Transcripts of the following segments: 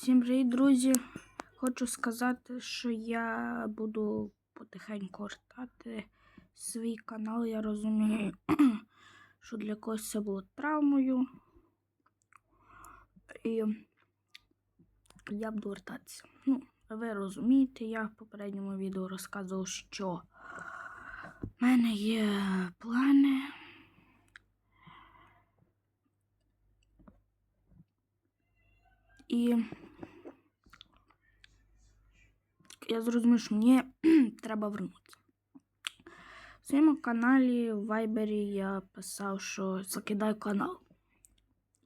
Всім привіт, друзі! Хочу сказати, що я буду потихеньку вертати свій канал. Я розумію, що для когось це було травмою. І я буду вертатися. Ну, ви розумієте, я в попередньому відео розказував, що в мене є плани. І я зрозумів, що мені треба вернутися. В своєму каналі в Вайбері я писав, що закидаю канал.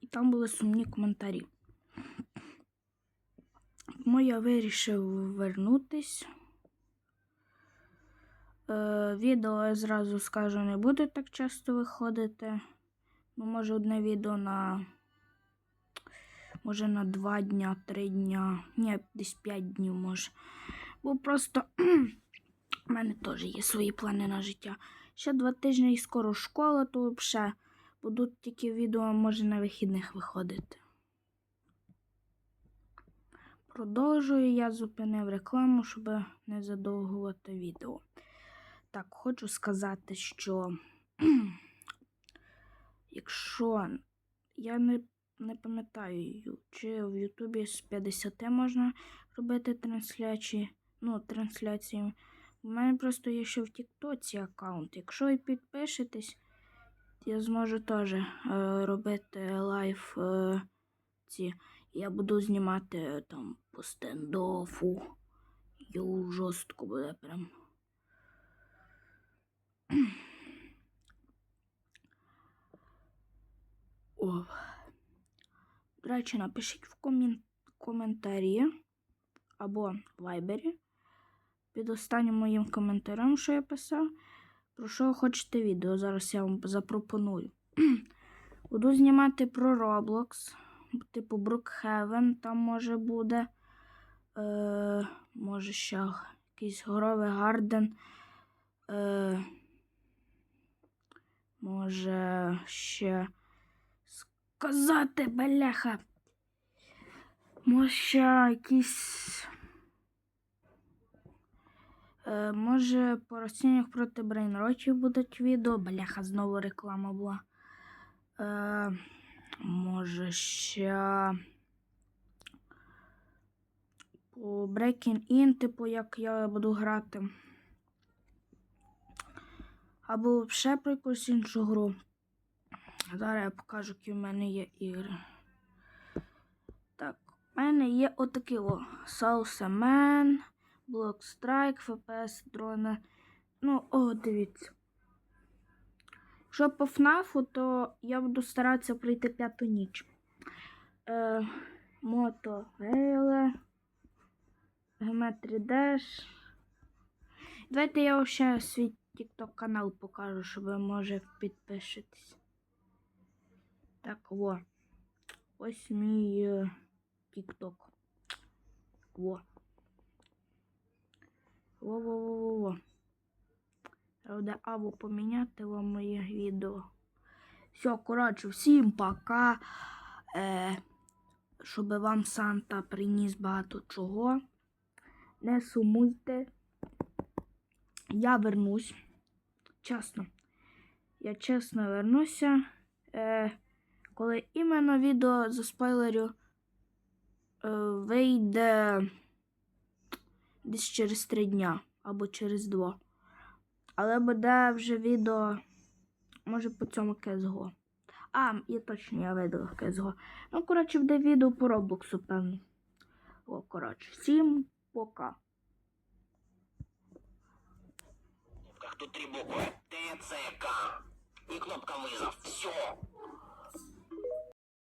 І там були сумні коментарі. Тому я вирішив вернутись. Е, відео я зразу скажу, не буде так часто виходити. Ну, може, одне відео на може на два дня, три дня, ні, десь п'ять днів може. Бо просто в мене теж є свої плани на життя. Ще два тижні і скоро школа, то взагалі будуть тільки відео, може, на вихідних виходити. Продовжую, я зупинив рекламу, щоб не задовгувати відео. Так, хочу сказати, що якщо я не не пам'ятаю, чи в Ютубі з 50 можна робити трансляції. Ну, трансляції. У мене просто є ще в Тіктоці аккаунт. Якщо ви підпишетесь, я зможу теж е, робити лайв е, ці. Я буду знімати е, там по стендофу. Йоу, жорстко буде прям. О. До речі, напишіть в коментарі або в вайбері під останнім моїм коментарем, що я писав, про що хочете відео. Зараз я вам запропоную. Буду знімати про Roblox, типу Brookhaven, там може буде. Е, Може ще якийсь горовий гарден. Е, Може ще сказати, бляха. Може ще якісь. Е, може по рослинах проти брейнротів будуть відео. Бляха, знову реклама була. Е, може ще. По Breaking In, типу, як я буду грати. Або взагалі про якусь іншу гру. Зараз я покажу, які в мене є ігри. Так, в мене є отакі о. Salsa Man, Block Strike, FPS, дрона. Ну, о, дивіться. Якщо по FNAF, то я буду старатися пройти п'яту ніч. Е, Мото Гейле. Geometry Dash. Давайте я ще свій TikTok канал покажу, щоб ви може підпишетесь. Так, во. Ось мій е, TikTok. Во. Во-во-во-во-во. Треба або поміняти вам моє відео. Все, коротше, всім пока. Е, щоб вам Санта приніс багато чого. Не сумуйте. Я вернусь. Чесно. Я чесно вернуся. Е, коли іменно відео за спойлерю е, вийде десь через три дня або через два. Але буде вже відео, може по цьому CSGO. А, я точно я видала CSGO. Ну, коротше, буде відео по Роблоксу, певно. О, коротше, всім пока. Тут три буквы. ТЦК. И кнопка вызов. Все.